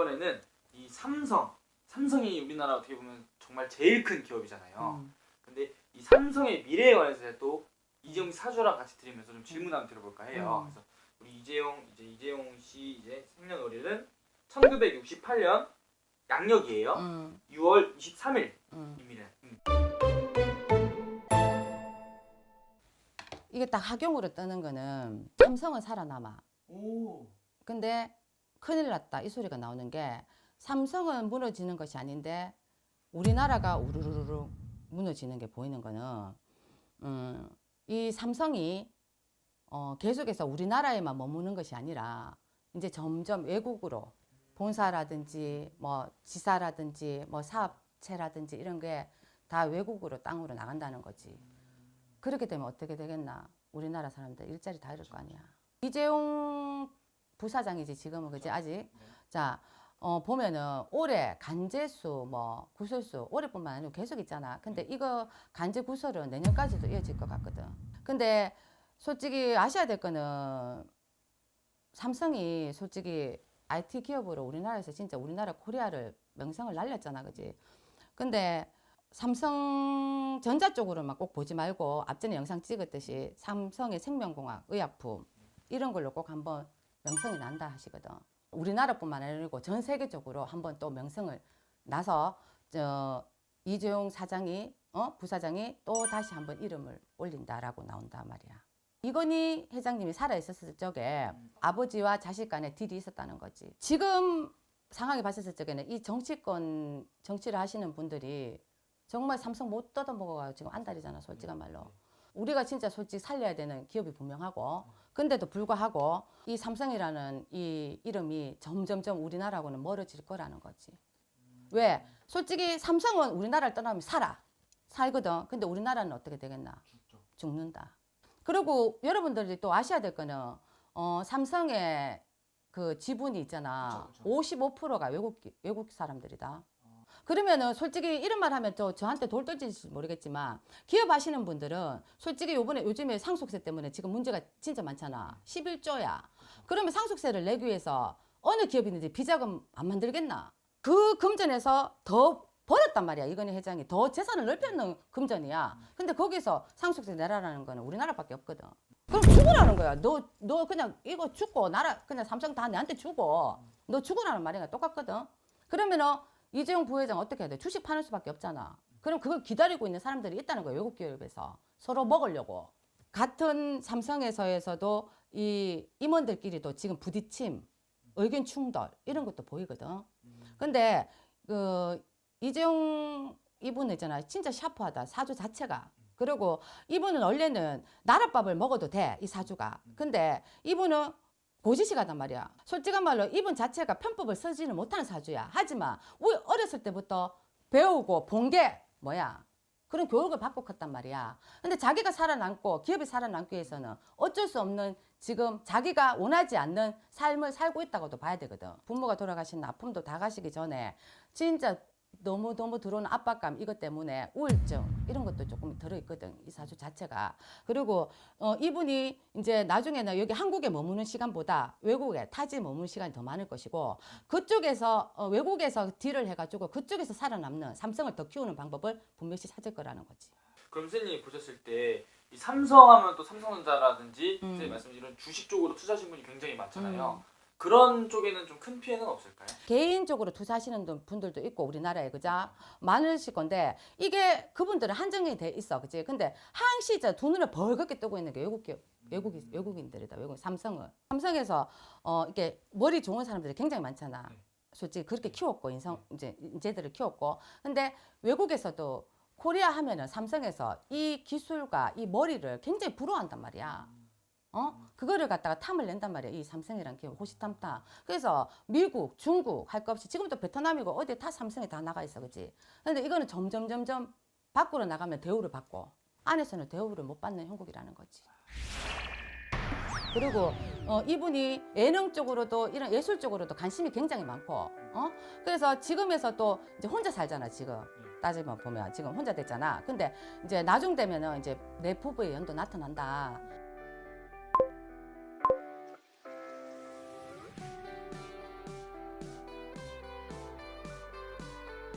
이번에는 이 삼성, 삼성이 우리나라 어떻게 보면 정말 제일 큰 기업이잖아요. 음. 근데 이 삼성의 미래에 관해서 또 이재용 사주랑 같이 드리면서 좀 질문 한번 드려볼까 해요. 음. 그래서 우리 이재용 이제 이재용 씨 이제 생년월일은 1968년 양력이에요. 음, 6월 23일입니다. 음. 음. 이게 딱 학용으로 뜨는 거는 삼성은 살아남아. 오. 근데 큰일 났다 이 소리가 나오는 게 삼성은 무너지는 것이 아닌데 우리나라가 우르르르 무너지는 게 보이는 거는 음, 이 삼성이 어, 계속해서 우리나라에만 머무는 것이 아니라 이제 점점 외국으로 본사라든지 뭐 지사라든지 뭐 사업체라든지 이런 게 다 외국으로 땅으로 나간다는 거지. 그렇게 되면 어떻게 되겠나? 우리나라 사람들 일자리 다 잃을 거 아니야. 이재용 부사장이지 지금은 그지 아직. 자, 어, 보면은 올해 간제수 뭐 구설수 올해뿐만 아니고 계속 있잖아. 근데 이거 간제 구설은 내년까지도 이어질 것 같거든. 근데 솔직히 아셔야 될 거는 삼성이 솔직히 IT 기업으로 우리나라에서 진짜 우리나라 코리아를 명성을 날렸잖아, 그지? 근데 삼성 전자 쪽으로만 꼭 보지 말고 앞전에 영상 찍었듯이 삼성의 생명공학, 의약품 이런 걸로 꼭 한번 명성이 난다 하시거든. 우리나라뿐만 아니고 전 세계적으로 한번 또 명성을 나서 저 이재용 사장이 어 부사장이 또 다시 한번 이름을 올린다라고 나온단 말이야. 이건희 회장님이 살아 있었을 적에 아버지와 자식 간에 딜이 있었다는 거지. 지금 상황이 봤었을 적에는 이 정치권 정치를 하시는 분들이 정말 삼성 못 뜯어먹어가 지금 안달이잖아 솔직한 말로. 우리가 진짜 솔직히 살려야 되는 기업이 분명하고 근데도 불구하고 이 삼성이라는 이 이름이 점점점 우리나라하고는 멀어질 거라는 거지. 왜? 솔직히 삼성은 우리나라를 떠나면 살아. 살거든. 근데 우리나라는 어떻게 되겠나? 죽는다. 그리고 여러분들이 또 아셔야 될 거는 어, 삼성의 그 지분이 있잖아. 그쵸, 그쵸. 55%가 외국 기- 외국 사람들이다. 그러면은 솔직히 이런 말 하면 또 저한테 돌 던질지 모르겠지만 기업 하시는 분들은 솔직히 요번에 요즘에 상속세 때문에 지금 문제가 진짜 많잖아. 11조야. 그러면 상속세를 내기 위해서 어느 기업이든지 비자금 안 만들겠나? 그 금전에서 더 벌었단 말이야. 이건희 회장이 더 재산을 넓혀놓은 금전이야. 근데 거기서 상속세 내라라는 거는 우리나라밖에 없거든. 그럼 죽으라는 거야. 너, 너 그냥 이거 죽고 나라 그냥 삼성 다 내한테 주고 너 죽으라는 말이야. 똑같거든. 그러면은 이재용 부회장 어떻게 해야 돼? 주식 파는 수밖에 없잖아. 그럼 그걸 기다리고 있는 사람들이 있다는 거예요. 외국 기업에서 서로 먹으려고. 같은 삼성에서에서도 이 임원들끼리도 지금 부딪힘, 의견 충돌 이런 것도 보이거든. 근데 그 이재용 이분 있잖아. 진짜 샤프하다. 사주 자체가. 그리고 이분은 원래는 나랏밥을 먹어도 돼. 이 사주가. 근데 이분은 고지식하단 말이야. 솔직한 말로 이분 자체가 편법을 쓰지는 못하는 사주야. 하지만 우리 어렸을 때부터 배우고 본 게 뭐야? 그런 교육을 받고 컸단 말이야. 근데 자기가 살아남고 기업이 살아남기 위해서는 어쩔 수 없는 지금 자기가 원하지 않는 삶을 살고 있다고도 봐야 되거든. 부모가 돌아가신 아픔도 다 가시기 전에 진짜 너무너무 들어오는 압박감 이것 때문에 우울증 이런 것도 조금 들어있거든 이 사주 자체가 그리고 어, 이분이 이제 나중에는 여기 한국에 머무는 시간보다 외국에 타지에 머무는 시간이 더 많을 것이고 그쪽에서 어, 외국에서 딜을 해가지고 그쪽에서 살아남는 삼성을 더 키우는 방법을 분명히 찾을 거라는 거지 그럼 선생님이 보셨을 때 이 삼성하면 또 삼성전자라든지 음. 선생님 말씀 이런 주식 쪽으로 투자하신 분이 굉장히 많잖아요. 음. 그런 쪽에는 좀 큰 피해는 없을까요? 개인적으로 투자하시는 분- 분들도 있고 우리나라에 그자 많으실 건데 이게 그분들은 한정이 돼 있어 그지 근데 항시 저 눈을 벌겋게 뜨고 있는 게 외국 기업 외국이 외국인들이다 외국 삼성은. 삼성에서 어 이렇게 머리 좋은 사람들이 굉장히 많잖아. 네. 솔직히 그렇게 키웠고 인성 이제 인재들을 키웠고. 근데 외국에서도 코리아 하면은 삼성에서 이 기술과 이 머리를 굉장히 부러워한단 말이야. 어? 그거를 갖다가 탐을 낸단 말이야. 이 삼성이란 기업 호시탐탐. 그래서 미국, 중국 할 것 없이 지금도 베트남이고 어디에 다 삼성이 다 나가 있어. 그지? 근데 이거는 점점 점점 밖으로 나가면 대우를 받고 안에서는 대우를 못 받는 형국이라는 거지. 그리고 어, 이분이 예능 쪽으로도 이런 예술 쪽으로도 관심이 굉장히 많고 어? 그래서 지금에서 또 이제 혼자 살잖아 지금 따지면 보면 지금 혼자 됐잖아 근데 이제 나중 되면은 이제 내 부부의 연도 나타난다